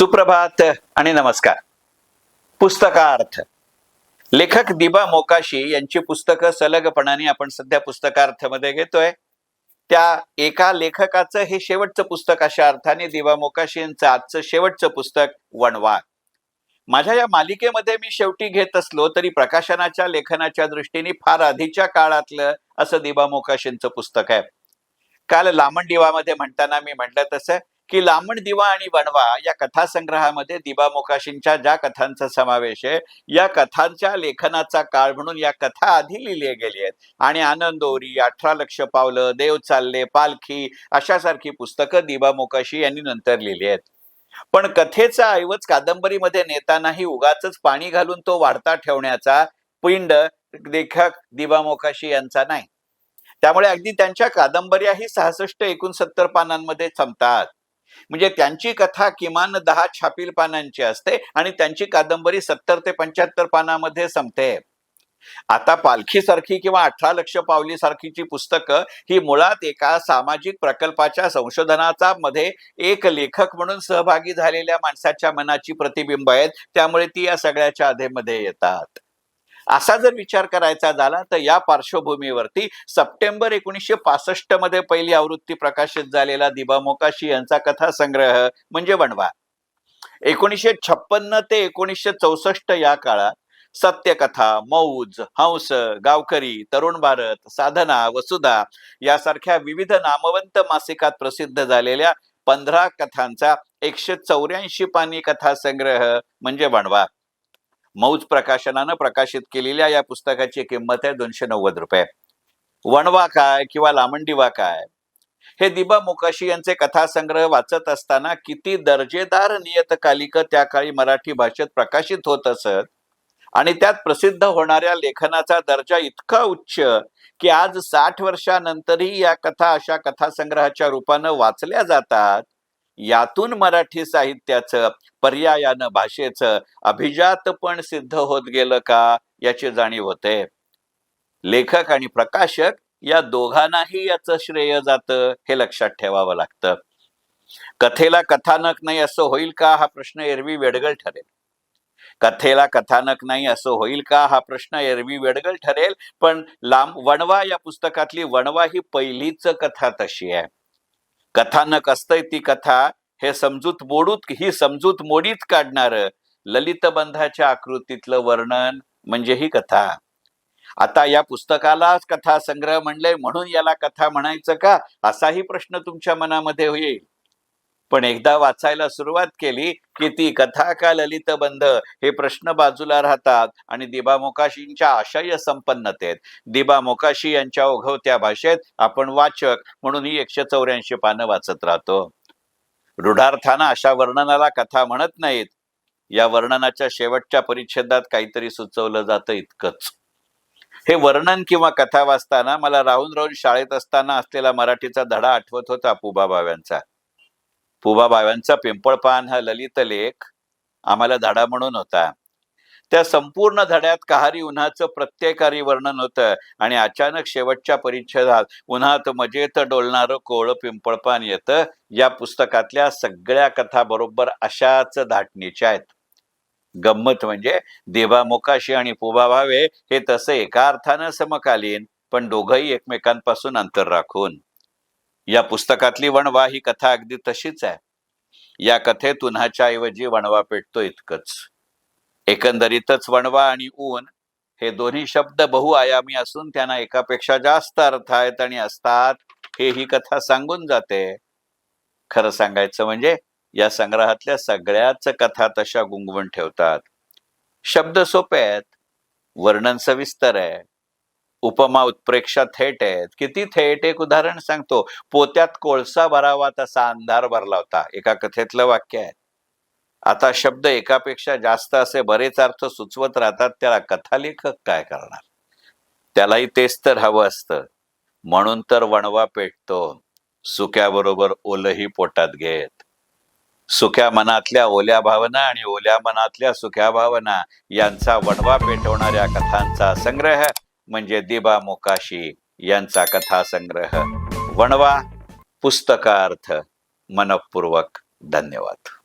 सुप्रभात आणि नमस्कार. पुस्तकार्थ. लेखक दिबा मोकाशी यांची पुस्तकं सलगपणाने आपण सध्या पुस्तकार्थमध्ये घेतोय. त्या एका लेखकाचं हे शेवटचं पुस्तक अशा अर्थाने दिबा मोकाशी यांचं आजचं शेवटचं पुस्तक वणवा माझ्या या मालिकेमध्ये मी शेवटी घेत असलो तरी प्रकाशनाच्या लेखनाच्या दृष्टीने फार आधीच्या काळातलं असं दिबा मोकाशींचं पुस्तक आहे. काल लामण दिवामध्ये म्हणताना मी म्हटलं तसं की लामण दिवा आणि वणवा या कथासंग्रहामध्ये दिबा मोकाशींच्या ज्या कथांचा समावेश आहे या कथांच्या लेखनाचा काळ म्हणून या कथा आधी लिहिल्या गेली आहेत. आणि आनंदोरी अठरा लक्ष पावलं देव चालले पालखी अशासारखी पुस्तकं दिबा मोकाशी यांनी नंतर लिहिली आहेत. पण कथेचा ऐवज कादंबरीमध्ये नेतानाही उगाच पाणी घालून तो वाढता ठेवण्याचा पिंड लेखक दिबा मोकाशी यांचा नाही. त्यामुळे अगदी त्यांच्या कादंबऱ्याही सहासष्ट एकोणसत्तर पानांमध्ये संपतात. म्हणजे त्यांची कथा किमान दहा छापील पानांची असते आणि त्यांची कादंबरी सत्तर ते पंच्याहत्तर पानामध्ये संपते. आता पालखी सारखी किंवा अठरा लक्ष पावली सारखीची पुस्तकं ही मुळात एका सामाजिक प्रकल्पाच्या संशोधनाचा मध्ये एक लेखक म्हणून सहभागी झालेल्या माणसाच्या मनाची प्रतिबिंब आहेत. त्यामुळे ती या सगळ्याच्या आधेमध्ये येतात. असा जर विचार करायचा झाला तर या पार्श्वभूमीवरती सप्टेंबर एकोणीसशे पासष्टमध्ये पहिली आवृत्ती प्रकाशित झालेला दिबा मोकाशी यांचा कथासंग्रह म्हणजे वणवा. एकोणीसशे छप्पन्न ते एकोणीसशे चौसष्ट या काळात सत्यकथा मौज हंस गावकरी तरुण भारत साधना वसुधा यासारख्या विविध नामवंत मासिकात प्रसिद्ध झालेल्या पंधरा कथांचा एकशे चौऱ्याऐंशी पानी कथासंग्रह म्हणजे वणवा. मौज प्रकाशनानं प्रकाशित केलेल्या या पुस्तकाची किंमत आहे दोनशे नव्वद रुपये. वणवा काय किंवा लामंडीवा काय? हे दिबा मुकाशी यांचे कथासंग्रह वाचत असताना किती दर्जेदार नियतकालिक त्या काळी मराठी भाषेत प्रकाशित होत असत आणि त्यात प्रसिद्ध होणाऱ्या लेखनाचा दर्जा इतका उच्च की आज साठ वर्षानंतरही या कथा अशा कथासंग्रहाच्या रूपानं वाचल्या जातात यातून मराठी साहित्याचं पर्यायानं भाषेचं अभिजात पण सिद्ध होत गेलं का याची जाणीव होते. लेखक आणि प्रकाशक या दोघांनाही याचं श्रेय जातं हे लक्षात ठेवावं लागतं. कथेला कथानक नाही असं होईल का हा प्रश्न एरवी वेडगळ ठरेल? कथेला कथानक नाही असं होईल का हा प्रश्न एरवी वेडगळ ठरेल? पण लांब वणवा या पुस्तकातली वणवा ही पहिलीच कथा तशी आहे. कथानक असतंय ती कथा? हे समजूत मोडूत ही समजूत मोडीत काढणार. ललितबंधाच्या आकृतीतलं वर्णन म्हणजे ही कथा. आता या पुस्तकालाच कथा संग्रह म्हणलंय म्हणून याला कथा म्हणायचं का? असाही प्रश्न तुमच्या मनामध्ये होईल पण एकदा वाचायला सुरुवात केली की ती कथा का ललित बंध? हे प्रश्न बाजूला राहतात आणि दिबा मोकाशींच्या आशय संपन्नतेत दिबा मोकाशी यांच्या ओघवत्या भाषेत आपण वाचक म्हणून ही एकशे चौऱ्याऐंशी पानं वाचत राहतो. रूढार्थानं अशा वर्णनाला कथा म्हणत नाहीत. या वर्णनाच्या शेवटच्या परिच्छेदात काहीतरी सुचवलं जातं इतकंच. हे वर्णन किंवा कथा वाचताना मला राहून राहून शाळेत असताना असलेला मराठीचा धडा आठवत होता पुबाबाव्यांचा बाव्यांचा पिंपळपान हा ललित लेख आम्हाला धडा म्हणून होता. त्या संपूर्ण धड्यात कहारी उन्हाचं प्रत्येकारी वर्णन होतं आणि अचानक शेवटच्या परिच्छेदात उन्हात मजेत डोलणारं कोळ पिंपळपान येतं. या पुस्तकातल्या सगळ्या कथा बरोबर अशाच धाटणीच्या आहेत. गंमत म्हणजे देवा मोकाशी आणि पुबा भावे हे तसं एका अर्थानं समकालीन पण दोघंही एकमेकांपासून अंतर राखून. या पुस्तकातली वणवा ही कथा अगदी तशीच आहे. या कथेत उन्हाच्या ऐवजी वणवा पेटतो इतकंच. एकंदरीतच वणवा आणि ऊन हे दोन्ही शब्द बहुआयामी असून त्यांना एकापेक्षा जास्त अर्थ आहेत आणि असतात हे ही कथा सांगून जाते. खरं सांगायचं म्हणजे या संग्रहातल्या सगळ्याच कथा तशा गुंगवून ठेवतात. शब्द सोपे आहेत वर्णन सविस्तर आहे उपमा उत्प्रेक्षा थेट आहेत. किती थेट? एक उदाहरण सांगतो. पोत्यात कोळसा भरावा तसा अंधार भरला होता. एका कथेतलं वाक्य आहे. आता शब्द एकापेक्षा जास्त असे बरेच अर्थ सुचवत राहतात. त्याला कथालेखक काय करणार? त्यालाही तेच तर हवं असतं. म्हणून तर वणवा पेटतो. सुक्याबरोबर ओलही पोटात घेत. सुक्या मनातल्या ओल्या भावना आणि ओल्या मनातल्या सुख्या भावना यांचा वणवा पेटवणाऱ्या कथांचा संग्रह म्हणजे दिबा मोकाशी यांचा कथासंग्रह. वणवा पुस्तकार्थ. मनपूर्वक धन्यवाद.